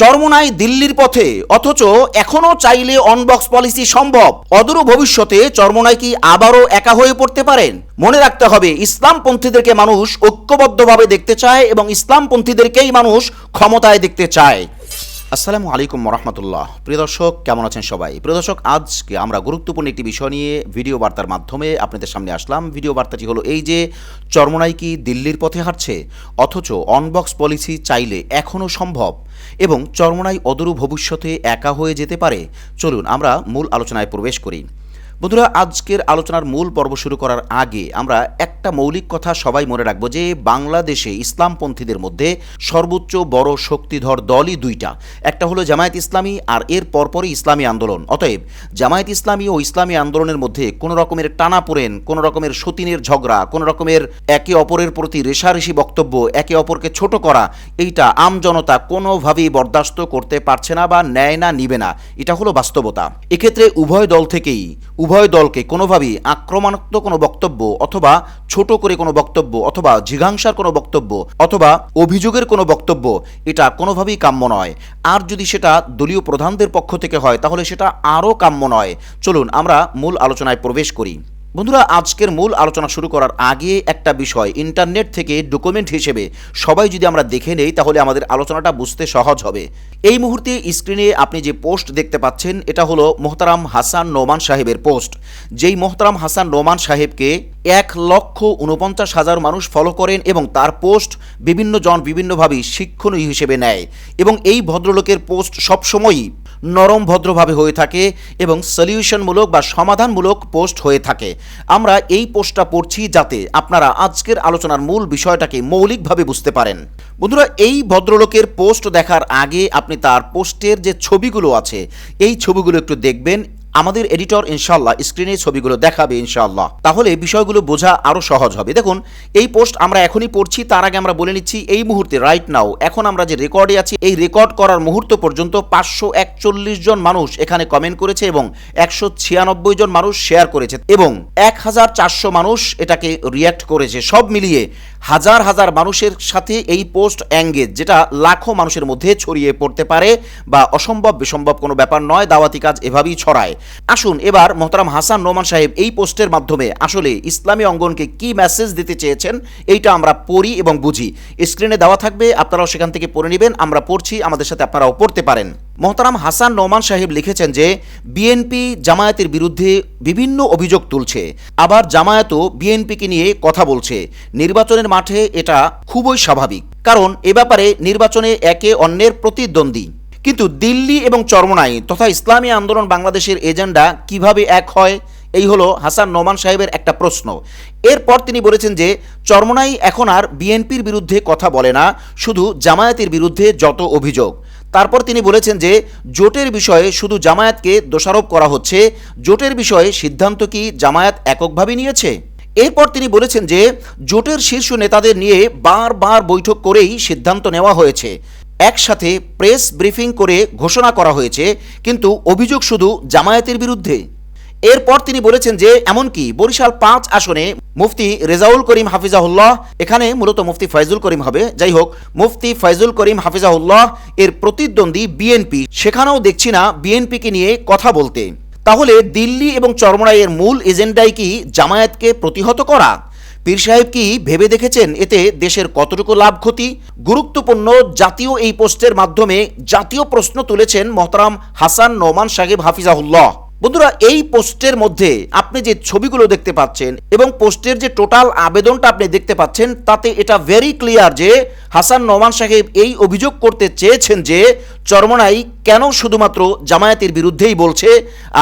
চরমোনাই দিল্লির পথে, অথচ এখনও চাইলে অনবক্স পলিসি সম্ভব। অদূর ভবিষ্যতে চরমোনাই কি আবারও একা হয়ে পড়তে পারেন? মনে রাখতে হবে, ইসলামপন্থীদেরকে মানুষ ঐক্যবদ্ধভাবে দেখতে চায় এবং ইসলামপন্থীদেরকেই মানুষ ক্ষমতায় দেখতে চায়। আসসালামু আলাইকুম রহমতুল্লাহ প্রিয় দর্শক, কেমন আছেন সবাই? প্রিয় দর্শক, আজকে আমরা গুরুত্বপূর্ণ একটি বিষয় নিয়ে ভিডিও বার্তার মাধ্যমে আপনাদের সামনে আসলাম। ভিডিও বার্তাটি হলো এই যে, চরমোনাই কি দিল্লির পথে হাঁটছে? অথচ অনবক্স পলিসি চাইলে এখনও সম্ভব? এবং চর্মনাই অদূর ভবিষ্যতে একা হয়ে যেতে পারে? চলুন আমরা মূল আলোচনায় প্রবেশ করি। বন্ধুরা, আজকের আলোচনার মূল পর্ব শুরু করার আগে আমরা একটা মৌলিক কথা সবাই মনে রাখব যে বাংলাদেশে ইসলামপন্থীদের মধ্যে সর্বোচ্চ বড় শক্তিধর দলই দুইটা। একটা হলো জামায়াত ইসলামী আর এর পরপরই ইসলামী আন্দোলন। অতএব জামায়াত ইসলামী ও ইসলামী আন্দোলনের মধ্যে কোনো রকমের টানাপোড়েন, কোনো রকমের সতীনের ঝগড়া, কোনো রকমের একে অপরের প্রতি রেশারেশি বক্তব্য, একে অপরকে ছোট করা, এইটা আম জনতা কোনোভাবেই বরদাস্ত করতে পারছে না বা নেয় না, নিবে না। এটা হলো বাস্তবতা। এক্ষেত্রে উভয় দল থেকেই উভয় দলকে কোনোভাবেই আক্রমণাত্মক কোনো বক্তব্য অথবা ছোট করে কোনো বক্তব্য অথবা জিঘাংসার কোনো বক্তব্য অথবা অভিযোগের কোনো বক্তব্য এটা কোনোভাবেই কাম্য নয়। আর যদি সেটা দলীয় প্রধানদের পক্ষ থেকে হয়, তাহলে সেটা আরও কাম্য নয়। চলুন আমরা মূল আলোচনায় প্রবেশ করি। বন্ধুরা, আজকের মূল আলোচনা শুরু করার আগে একটা বিষয়। ইন্টারনেট থেকে ডকুমেন্ট হিসেবে সবাই যদি আমরা দেখে নেই, তাহলে আমাদের আলোচনাটা বুঝতে সহজ হবে। এই মুহূর্তে স্ক্রিনে আপনি যে পোস্ট দেখতে পাচ্ছেন, এটা হলো মোহতারাম হাসান নোমান সাহেবের পোস্ট। যেই মোহতারাম হাসান নোমান সাহেবকে এক লক্ষ উনপঞ্চাশ হাজার মানুষ ফলো করেন এবং তার পোস্ট বিভিন্ন জন বিভিন্নভাবে শিক্ষণীয় হিসেবে নেয়। এবং এই ভদ্রলোকের পোস্ট সবসময়ই নরম ভদ্রভাবে হয়ে থাকে এবং সলিউশনমূলক বা সমাধানমূলক পোস্ট হয়ে থাকে। আমরা এই পোস্টটা পড়ছি যাতে আপনারা আজকের আলোচনার মূল বিষয়টাকে মৌলিকভাবে বুঝতে পারেন। বন্ধুরা, এই ভদ্রলোকের পোস্ট দেখার আগে আপনি তার পোস্টের যে ছবিগুলো আছে, এই ছবিগুলো একটু দেখবেন আমাদের এডিটর ইনশাল্লাহ স্ক্রিনে ছবিগুলো দেখাবে ইনশাল্লাহ তাহলে বিষয়গুলো বোঝা আরও সহজ হবে। দেখুন, এই পোস্ট আমরা এখনই পড়ছি, তার আগে আমরা বলে নিচ্ছি এই মুহূর্তে রাইট নাও এখন আমরা যে রেকর্ডে আছি, এই রেকর্ড করার মুহূর্ত পর্যন্ত পাঁচশো একচল্লিশ জন মানুষ এখানে কমেন্ট করেছে এবং একশো ছিয়ানব্বই জন মানুষ শেয়ার করেছে এবং এক হাজার চারশো মানুষ এটাকে রিয়্যাক্ট করেছে। সব মিলিয়ে হাজার হাজার মানুষের সাথে এই পোস্ট অ্যাঙ্গেজ যেটা লাখো মানুষের মধ্যে ছড়িয়ে পড়তে পারে বা অসম্ভব বিসম্ভব কোনো ব্যাপার নয়, দাওয়াতি কাজ এভাবেই ছড়ায়। আসুন এবার মোহতারাম হাসান রোমান সাহেব এই পোস্টের মাধ্যমে আসলে ইসলামী অঙ্গনকে কি মেসেজ দিতে চেয়েছেন, এইটা আমরা পড়ি এবং বুঝি। স্ক্রিনে দেওয়া থাকবে, আপনারাও সেখান থেকে পড়ে নেবেন, আমরা পড়ছি, আমাদের সাথে আপনারাও পড়তে পারেন। মোহতারাম হাসান নোমান সাহেব লিখেছেন যে বিএনপি জামায়াতের বিরুদ্ধে বিভিন্ন অভিযোগ তুলছে, আবার জামায়াতও বিএনপিকে নিয়ে কথা বলছে। নির্বাচনের মাঠে এটা খুবই স্বাভাবিক, কারণ এ ব্যাপারে নির্বাচনে একে অন্যের প্রতিদ্বন্দ্বী। কিন্তু দিল্লি এবং চরমনাই তথা ইসলামী আন্দোলন বাংলাদেশের এজেন্ডা কীভাবে এক হয়, এই হলো হাসান নোমান সাহেবের একটা প্রশ্ন। এরপর তিনি বলেছেন যে, চরমনাই এখন আর বিএনপির বিরুদ্ধে কথা বলে না, শুধু জামায়াতের বিরুদ্ধে যত অভিযোগ। তারপর তিনি বলেছেন যে, জোটের বিষয়ে শুধু জামায়াতকে দোষারোপ করা হচ্ছে, জোটের বিষয়ে সিদ্ধান্ত কি জামায়াত এককভাবে নিয়েছে? এরপর তিনি বলেছেন যে, জোটের শীর্ষ নেতাদের নিয়ে বারবার বৈঠক করেই সিদ্ধান্ত নেওয়া হয়েছে। একসাথে প্রেস ব্রিফিং করে ঘোষণা করা হয়েছে, কিন্তু অভিযোগ শুধু জামায়াতের বিরুদ্ধে। এরপর তিনি বলেছেন যে, এমনকি বরিশাল পাঁচ আসনে মুফতি রেজাউল করিম হাফিজাহুল্লাহ, এখানে মূলত মুফতি ফয়জুল করিম হবে। যাই হোক, মুফতি ফয়জুল করিম হাফিজাহুল্লাহ এর প্রতিদ্বন্দ্বী বিএনপি, সেখানেও দেখছি না বিএনপিকে নিয়ে কথা বলতে। তাহলে দিল্লি এবং চরমরাইয়ের মূল এজেন্ডাই কি জামায়াতকে প্রতিহত করা? পীর সাহেব কি ভেবে দেখেছেন এতে দেশের কতটুকু লাভ ক্ষতি? গুরুত্বপূর্ণ জাতীয় এই পোস্টের মাধ্যমে জাতীয় প্রশ্ন তুলেছেন মহতারাম হাসান নোমান সাহেব হাফিজাহুল্লাহ। বন্ধুরা, এই পোস্টের মধ্যে আপনি যে ছবিগুলো দেখতে পাচ্ছেন এবং পোস্টের যে টোটাল আবেদনটা আপনি দেখতে পাচ্ছেন, তাতে এটা ভেরি ক্লিয়ার যে হাসান নোমান সাহেব এই অভিযোগ করতে চেয়েছেন যে চরমনাই কেন শুধুমাত্র জামায়াতের বিরুদ্ধেই বলছে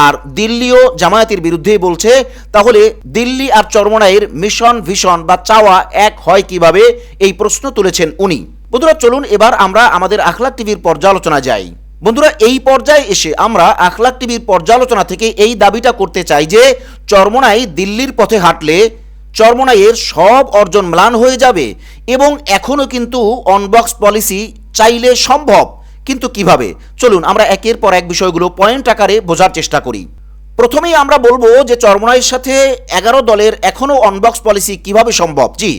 আর দিল্লিও জামায়াতের বিরুদ্ধেই বলছে। তাহলে দিল্লি আর চরমনাইয়ের মিশন ভিশন বা চাওয়া এক হয় কীভাবে? এই প্রশ্ন তুলেছেন উনি। বন্ধুরা, চলুন এবার আমরা আমাদের আখলা টিভির পর্যালোচনা যাই। বন্ধুরা, এই পর্যায়ে এসে আমরা আখলাক টিভির পর্যালোচনা থেকে এই দাবিটা করতে চাই যে, চরমনাই দিল্লির পথে হাঁটলে চরমনাইয়ের সব অর্জন ম্লান হয়ে যাবে এবং এখনও কিন্তু অনবক্স পলিসি চাইলে সম্ভব। কিন্তু কীভাবে? চলুন আমরা একের পর এক বিষয়গুলো পয়েন্ট আকারে বোঝার চেষ্টা করি। প্রথমেই আমরা বলব যে চরমনাইয়ের সাথে এগারো দলের এখনও অনবক্স পলিসি কীভাবে সম্ভব? জি,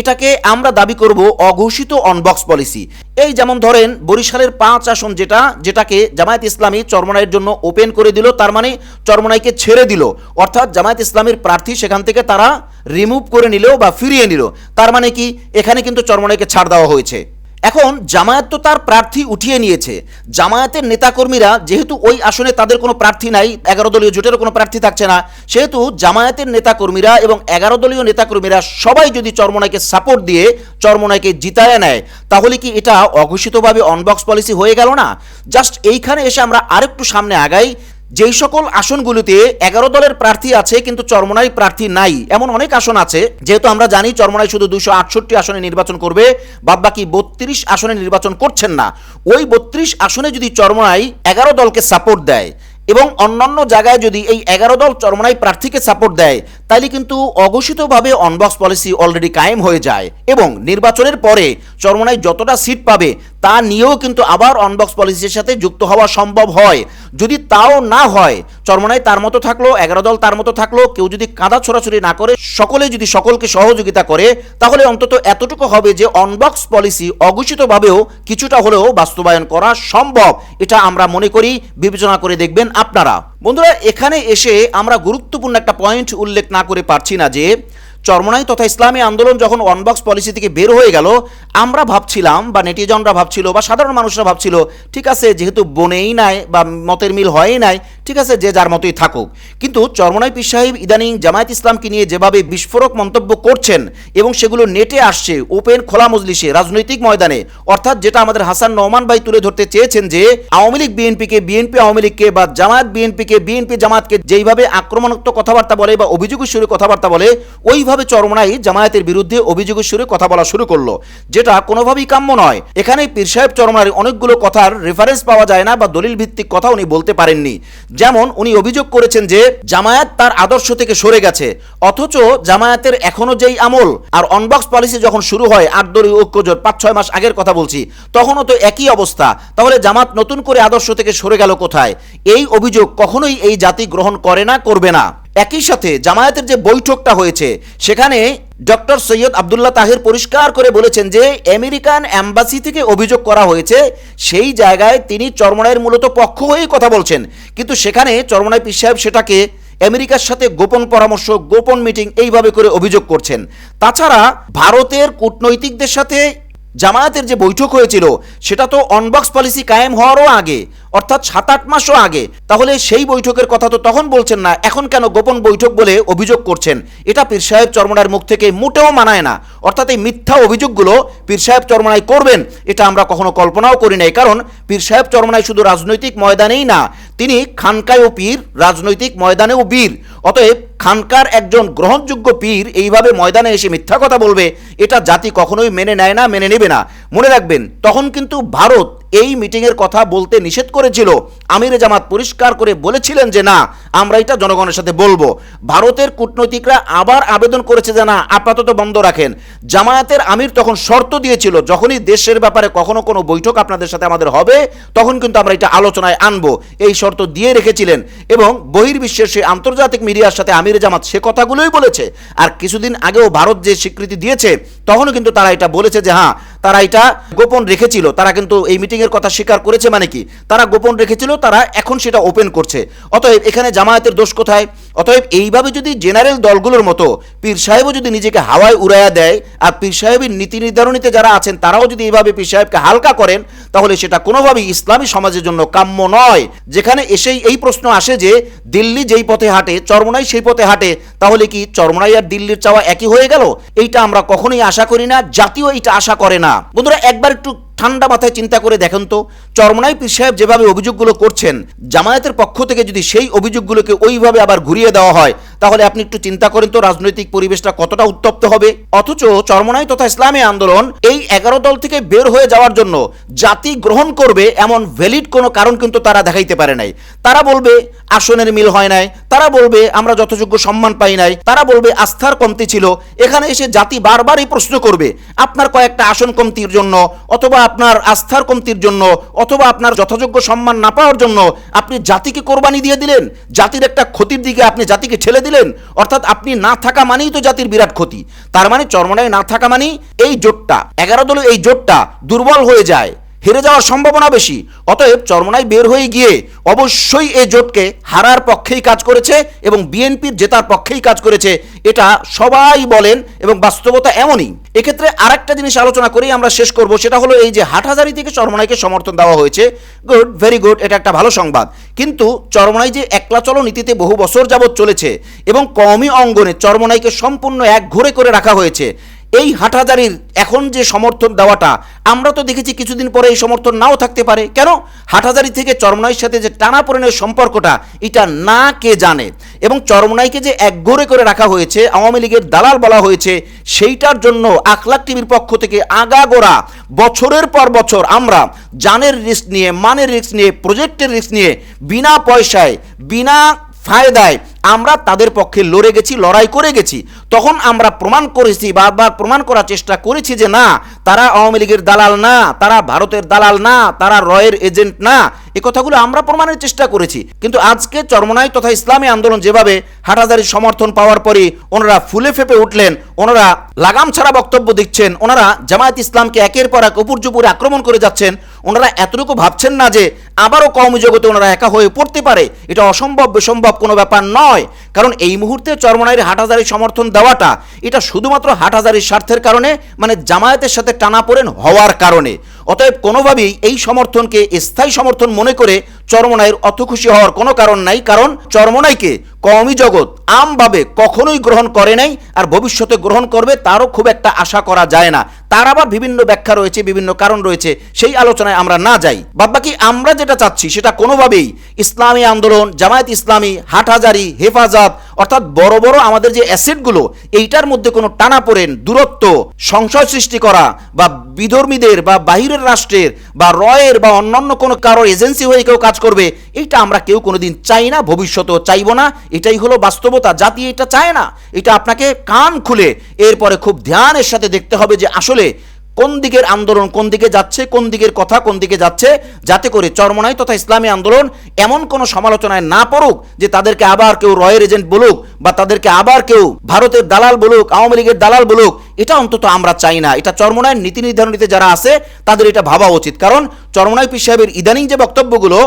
এটাকে আমরা দাবি করব অঘোষিত অনবক্স পলিসি এই যেমন ধরেন, বরিশালের পাঁচ আসন যেটা, যেটাকে জামায়াত ইসলামী চরমনাইয়ের জন্য ওপেন করে দিল, তার মানে চরমনাইকে ছেড়ে দিল। অর্থাৎ জামায়াত ইসলামীর প্রার্থী সেখান থেকে তারা রিমুভ করে নিল বা ফিরিয়ে নিল। তার মানে কি, এখানে কিন্তু চরমনাইকে ছাড় দেওয়া হয়েছে। এখন জামায়াত তো তার প্রার্থী উঠিয়ে নিয়েছে। জামায়াতের নেতাকর্মীরা যেহেতু ওই আসনে তাদের কোনো প্রার্থী নাই, এগারো দলীয় জোটেরও কোনো প্রার্থী থাকছে না, সেহেতু জামায়াতের নেতাকর্মীরা এবং এগারো দলীয় নেতাকর্মীরা সবাই যদি চরমনাইকে সাপোর্ট দিয়ে চরমনাইকে জিতায় নেয়, তাহলে কি এটা অঘোষিতভাবে অনবক্স পলিসি হয়ে গেল না? জাস্ট এইখানে এসে আমরা আরেকটু সামনে আগাই যেই সকল আসনগুলিতে এগারো দলের প্রার্থী আছে, কিন্তু চরমনাই প্রার্থী নাই, এমন অনেক আসন আছে। যেহেতু আমরা জানি চরমনাই শুধু দুশো আটষট্টি আসনে নির্বাচন করবে বাদ বাকি বত্রিশ আসনে নির্বাচন করছেন না। ওই বত্রিশ আসনে যদি চরমনাই এগারো দলকে সাপোর্ট দেয় এবং অন্যান্য জায়গায় যদি এই এগারো দল চরমনাই প্রার্থীকে সাপোর্ট দেয় তাহলে কিন্তু অঘোষিতভাবে অনবক্স পলিসি অলরেডি কায়েম হয়ে যায় এবং নির্বাচনের পরে চরমনাই যতটা সিট পাবে তা নিয়েও কিন্তু আবার অনবক্স পলিসির সাথে যুক্ত হওয়া সম্ভব হয়। যদি তাও না হয় চরমনাই তার মতো থাকল, এগারো দল তার মতো থাকল, কেউ যদি কাদা ছোড়াছুড়ি না করে, সকলে যদি সকলকে সহযোগিতা করে, তাহলে অন্তত এতটুকু হবে যে অনবক্স পলিসি অঘোষিতভাবেও কিছুটা হলেও বাস্তবায়ন করা সম্ভব। এটা আমরা মনে করি, বিবেচনা করে দেখবেন আপনারা। বন্ধুরা, এখানে এসে আমরা গুরুত্বপূর্ণ একটা পয়েন্ট উল্লেখ না করে পারছি না যে, চরমনাই তথা ইসলামী আন্দোলন যখন অনবক্স পলিসি থেকে বের হয়ে গেল, আমরা ভাবছিলাম বা নেটিজনরা ভাবছিল বা সাধারণ মানুষরা ভাবছিল, ঠিক আছে, যেহেতু বনেই নাই বা মতের মিল হয়ই নাই ঠিক আছে, যে যার মতোই থাকুক। কিন্তু চরমনাই পীর সাহেব ইদানিং জামায়াত ইসলামকে নিয়ে যেভাবে বিস্ফোরক মন্তব্য করছেন এবং সেগুলো নেটে আসছে ওপেন খোলা মজলিসে, রাজনৈতিক ময়দানে, অর্থাৎ যেটা আমাদের হাসান নওমান ভাই তুলে ধরতে চেয়েছেন যে, আওয়ামী লীগ বিএনপিকে, বিএনপি আওয়ামী লীগকে বা জামায়াত বিএনপিকে, বিএনপি জামাতকে যেইভাবে আক্রমণাত্মক কথাবার্তা বলে বা অভিযোগের সুরে কথাবার্তা বলে, ওইভাবে চরমনাই জামায়াতের বিরুদ্ধে অভিযোগের সুরে কথা বলা শুরু করল। যেটা কোনোভাবেই কাম্য নয়। এখানে পীর সাহেব চরমনার অনেকগুলো কথার রেফারেন্স পাওয়া যায় না বা দলিল ভিত্তিক কথা উনি বলতে পারেননি। যেমন উনি অভিযোগ করেছেন যে জামায়াত তার আদর্শ থেকে সরে গেছে, অথচ জামায়াতের এখনও যেই আমল আর অনবক্স পলিসি যখন শুরু হয়, আট দলীয় ঐক্যজোট পাঁচ, ছয় মাস আগের কথা বলছি, তখনও তো একই অবস্থা। তাহলে জামাত নতুন করে আদর্শ থেকে সরে গেল কোথায়? এই অভিযোগ কখনোই এই জাতি গ্রহণ করে না, করবে না। একই সাথে জামায়াতের যে বৈঠকটা হয়েছে, সেখানে ডক্টর সৈয়দ আবদুল্লাহ তাহির পরিষ্কার করে বলেছেন যে, আমেরিকান অ্যাম্বাসি থেকে অভিযোগ করা হয়েছে, সেই জায়গায় তিনি চরমনাইয়ের মূলত পক্ষ হয়েই কথা বলছেন। কিন্তু সেখানে চরমনাই পীর সাহেব সেটাকে আমেরিকার সাথে গোপন পরামর্শ, গোপন মিটিং এইভাবে করে অভিযোগ করছেন। তাছাড়া ভারতের কূটনৈতিকদের সাথে জামায়াতের যে বৈঠক হয়েছিল, সেটা তো অনবক্স পলিসি কায়েম হওয়ারও আগে, অর্থাৎ সাত আট মাসও আগে। তাহলে সেই বৈঠকের কথা তো তখন বলছেন না, এখন কেন গোপন বৈঠক বলে অভিযোগ করছেন? এটা পীর সাহেব চরমনার মুখ থেকে মোটেও মানায় না। অর্থাৎ এই মিথ্যা অভিযোগগুলো পীর সাহেব চরমনায় করবেন, এটা আমরা কখনো কল্পনাও করি নাই। কারণ পীর সাহেব চরমনায় শুধু রাজনৈতিক ময়দানেই না, তিনি খানকায়ও পীর, রাজনৈতিক ময়দানেও বীর। অতএব খানকার একজন গ্রহণযোগ্য পীর এইভাবে ময়দানে এসে মিথ্যা কথা বলবে, এটা জাতি কখনোই মেনে নেয় না, মেনে নেবে না। মনে রাখবেন, তখন কিন্তু ভারত এই মিটিংয়ের কথা বলতে নিষেধ করেছিল। আমির জামাত পরিষ্কার করে বলেছিলেন যে, না, আমরা এটা জনগণের সাথে বলব। ভারতের কূটনৈতিকরা আবার আবেদন করেছে যে, না, আপাতত বন্ধ রাখেন। জামায়াতের আমির তখন শর্ত দিয়েছিল, যখনই দেশের ব্যাপারে কখনো কোনো বৈঠক আপনাদের সাথে আমাদের হবে, তখন কিন্তু আমরা এটা আলোচনায় আনব। এই শর্ত দিয়ে রেখেছিলেন এবং বহির্বিশ্বের সেই আন্তর্জাতিক মিডিয়ার সাথে আমির জামাত সে কথাগুলোই বলেছে। আর কিছুদিন আগেও ভারত যে স্বীকৃতি দিয়েছে, তখনও কিন্তু তারা এটা বলেছে যে হ্যাঁ তারা এটা গোপন রেখেছিল। তারা কিন্তু এই মিটিংয়ের কথা স্বীকার করেছে মানে কি? তারা গোপন রেখেছিল, তারা এখন সেটা ওপেন করছে। অতএব এখানে জামায়াতের দোষ কোথায়? অতএব এইভাবে যদি জেনারেল দলগুলোর মতো পীর সাহেবও যদি নিজেকে হাওয়ায় উড়াইয়া দেয় আর পীর সাহেবের নীতি নির্ধারণীতে যারা আছেন তারাও যদি এইভাবে পীর সাহেবকে হালকা করেন, তাহলে সেটা কোনোভাবেই ইসলামী সমাজের জন্য কাম্য নয়। যেখানে এসেই এই প্রশ্ন আসে যে, দিল্লি যেই পথে হাঁটে, চরমনাই সেই পথে হাঁটে, তাহলে কি চরমনাই আর দিল্লির চাওয়া একই হয়ে গেল? এইটা আমরা কখনোই আশা করি না, জাতীয় এইটা আশা করে না। বন্ধুরা, একবার একটু ঠান্ডা মাথায় চিন্তা করে দেখেন তো। চরমনাই পীর সাহেব যেভাবে অভিযোগগুলো করছেন, জামায়াতের পক্ষ থেকে যদি সেই অভিযোগগুলোকে ওইভাবে আবার ঘুরিয়ে দেওয়া হয় তাহলে আপনি একটু চিন্তা করেন তো রাজনৈতিক পরিবেশটা কতটা উত্তপ্ত হবে। অথচ চরমনাই তথা ইসলামী আন্দোলন এই এগারো দল থেকে বের হয়ে যাওয়ার জন্য জাতি গ্রহণ করবে এমন ভ্যালিড কোনো কারণ কিন্তু তারা দেখাইতে পারে নাই। তারা বলবে, আসনের মিল হয় নাই। তারা বলবে, আমরা যথাযোগ্য সম্মান পাই নাই। তারা বলবে, আস্থার কমতি ছিল। এখানে এসে জাতি বারবার এই প্রশ্ন করবে, আপনার কয়েকটা আসন কমতির জন্য অথবা আপনার আস্থার কমতির জন্য অথবা আপনার যথাযোগ্য সম্মান না পাওয়ার জন্য আপনি জাতিকে কোরবানি দিয়ে দিলেন। জাতির একটা ক্ষতির দিকে আপনি জাতিকে ঠেলে দিলেন। অর্থাৎ আপনি না থাকা মানেই তো জাতির বিরাট ক্ষতি। তার মানে চরমনায় না থাকা মানেই এই জোটটা, এগারো দলের এই জোটটা দুর্বল হয়ে যায়। হেরে যাওয়ার সম্ভাবনা বেশি। অতএব চরমনায় বের হয়ে গিয়ে অবশ্যই এই জোটকে হারার পক্ষেই কাজ করেছে এবং বিএনপির জেতার পক্ষেই কাজ করেছে, এটা সবাই বলেন এবং বাস্তবতা এমনই। এক্ষেত্রে আরেকটা জিনিস আলোচনা করেই আমরা শেষ করব, সেটা হলো এই যে হাটহাজারি থেকে চরমনাইকে সমর্থন দেওয়া হয়েছে। গুড, ভেরি গুড, এটা একটা ভালো সংবাদ। কিন্তু চরমনাই যে একলা চলো নীতিতে বহু বছর যাবৎ চলেছে এবং কমই অঙ্গনে চরমনাইকে সম্পূর্ণ এক ঘুরে করে রাখা হয়েছে। এই হাটহাজারির এখন যে সমর্থন দেওয়াটা, আমরা তো দেখেছি কিছুদিন পরে এই সমর্থন নাও থাকতে পারে। কেন? হাটহাজারি থেকে চরমনাইয়ের সাথে যে টানাপোড়েনের সম্পর্কটা, এটা না কে জানে। এবং চরমনাইকে যে একগোরে করে রাখা হয়েছে, আওয়ামী লীগের দালাল বলা হয়েছে, সেইটার জন্য আখলাক টিভির পক্ষ থেকে আগাগোড়া বছরের পর বছর আমরা জানের রিস্ক নিয়ে, মানের রিস্ক নিয়ে, প্রজেক্টের রিস্ক নিয়ে, বিনা পয়সায়, বিনা ফায়দায় আমরা তাদের পক্ষে লড়ে গেছি, লড়াই করে গেছি। তখন আমরা প্রমাণ করেছি বারবার প্রমাণ করার চেষ্টা করেছি যে না, তারা আওয়ামী লীগের দালাল না, তারা ভারতের দালাল না, তারা রয়ের এজেন্ট না। এ কথাগুলো আমরা প্রমাণের চেষ্টা করেছি। কিন্তু আজকে চরমনাই তথা ইসলামী আন্দোলন যেভাবে হাটাজারির সমর্থন পাওয়ার পরে ওনারা ফুলে ফেপে উঠলেন, ওনারা লাগাম ছাড়া বক্তব্য দিচ্ছেন, ওনারা জামায়াত ইসলামকে একের পর এক উপর্যুপুরে আক্রমণ করে যাচ্ছেন, ওনারা এতটুকু ভাবছেন না যে আবারও কওমি জগতে ওনারা একা হয়ে পড়তে পারে। এটা অসম্ভব বেসম্ভব কোনো ব্যাপার নয়। কারণ এই মুহূর্তে চরমনাইয়ের হাটহাজারি সমর্থন দেওয়াটা, এটা শুধুমাত্র হাটহাজারির স্বার্থের কারণে মানে জামায়াতের সাথে টানাপোড়েন হওয়ার কারণে। অতএব কোনোভাবেই এই সমর্থনকে স্থায়ী সমর্থন মনে করে চরমনাইয়ের অত খুশি হওয়ার কোনো কারণ নাই, কারণ চরমনাইকে কওমি জগৎ আমভাবে কখনোই গ্রহণ করে নাই আর ভবিষ্যতে গ্রহণ করবে তারও খুব একটা আশা করা যায় না। তার আবার বিভিন্ন ব্যাখ্যা রয়েছে, বিভিন্ন কারণ রয়েছে, সেই আলোচনায় আমরা না যাই। বাদবাকি আমরা যেটা চাচ্ছি সেটা কোনোভাবেই ইসলামী আন্দোলন, জামায়াত ইসলামী, হাটহাজারি, হেফাজত, অর্থাৎ বড় বড় আমাদের যে অ্যাসেটগুলো এইটার মধ্যে কোনো টানা পড়েন দূরত্ব, সংশয় সৃষ্টি করা বা বিধর্মীদের বা বাহিরের রাষ্ট্রের বা রয়ের বা অন্যান্য কোনো কারোর এজেন্সি হয়ে কেউ কাজ করবে এইটা আমরা কেউ কোনোদিন চাই না, ভবিষ্যতেও চাইব না। এটাই হলো বাস্তবতা, জাতি এটা চায় না। এটা আপনাকে কান খুলে এরপরে খুব ধ্যানের সাথে দেখতে হবে যে আসলে কোন দিকের আন্দোলন কোন দিকে যাচ্ছে, কোন দিকের কথা কোন দিকে যাচ্ছে, যাতে করে চরমনাই তথা ইসলামী আন্দোলন এমন কোনো সমালোচনায় না পড়ুক যে তাদেরকে আবার কেউ রয়ের এজেন্ট বলুক বা তাদেরকে আবার কেউ ভারতের দালাল বলুক, আওয়ামী লীগের দালাল বলুক, এটা অন্তত আমরা চাই না। এটা চরমনায়ের নীতি নির্ধারণীতে যারা আছে, তাদের এটা ভাবা উচিত। কারণ চরমনাই পীর সাহেবের ইদানিং যে বক্তব্যগুলো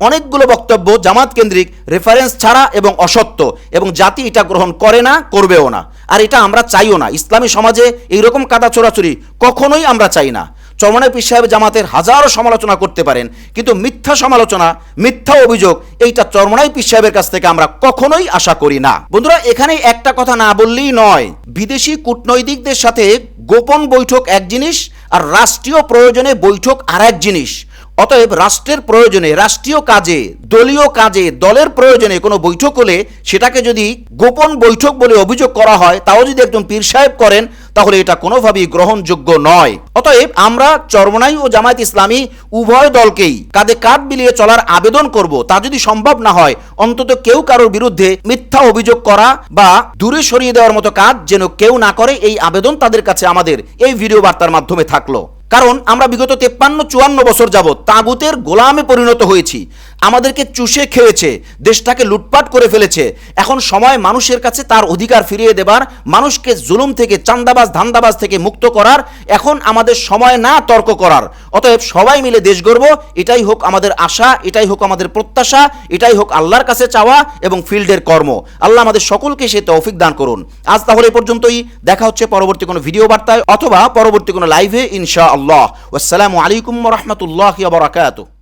অনেকগুলো বক্তব্য জামাত কেন্দ্রিক রেফারেন্স ছাড়া এবং অসত্য এবং জাতি এটা গ্রহণ করে না, করবেও না। আর এটা আমরা চাইও না। ইসলামী সমাজে এইরকম কাদা চোরাচুরি কখনোই আমরা চাই না। চরমনায় পীর সাহেব জামাতের হাজারো সমালোচনা করতে পারেন, কিন্তু মিথ্যা সমালোচনা, মিথ্যা অভিযোগ, এইটা চরমনাই পীর সাহেবের কাছ থেকে আমরা কখনোই আশা করি না। বন্ধুরা, এখানে একটা কথা না বললেই নয়, বিদেশি কূটনৈতিকদের সাথে গোপন বৈঠক এক জিনিস আর রাষ্ট্রীয় প্রয়োজনে বৈঠক আর এক জিনিস। অতএব রাষ্ট্রের প্রয়োজনে, রাষ্ট্রীয় কাজে, দলীয় কাজে, দলের প্রয়োজনে কোনো বৈঠক হলে সেটাকে যদি গোপন বৈঠক বলে অভিযোগ করা হয়, তাও যদি একজন পীর সাহেব করেন, তাহলে এটা কোনোভাবেই গ্রহণযোগ্য নয়। অতএব আমরা চরমনাই ও জামায়াত ইসলামী উভয় দলকেই কাঁধে কাঁধ মিলিয়ে চলার আবেদন করব। তা যদি সম্ভব না হয়, অন্তত কেউ কারোর বিরুদ্ধে মিথ্যা অভিযোগ করা বা দূরে সরিয়ে দেওয়ার মতো কাজ যেন কেউ না করে, এই আবেদন তাদের কাছে আমাদের। এই ভিডিও বার্তার মাধ্যমে থাকল। কারণ আমরা বিগত তেপ্পান্ন চুয়ান্ন বছর যাবৎ তাঁবুতের গোলামে পরিণত হয়েছি। আমাদেরকে চুষে খেয়েছে, দেশটাকে লুটপাট করে ফেলেছে। এখন সময় মানুষের কাছে তার অধিকার ফিরিয়ে দেবার, মানুষকে জুলুম থেকে, চান্দাবাজ, ধান্দাবাজ থেকে মুক্ত করার, এখন আমাদের সময় না তর্ক করার। অতএব সবাই মিলে দেশ গর্ব এটাই হোক আমাদের আশা, এটাই হোক আমাদের প্রত্যাশা, এটাই হোক আল্লাহর কাছে চাওয়া এবং ফিল্ডের কর্ম। আল্লাহ আমাদের সকলকে সে তৌফিক দান করুন। আজ তাহলে এ পর্যন্তই। দেখা হচ্ছে পরবর্তী কোনো ভিডিও বার্তায় অথবা পরবর্তী কোনো লাইভে ইনশা আল্লাহ আসসালামু আলাইকুম রহমতুল্লাহ বারাকাতুহ।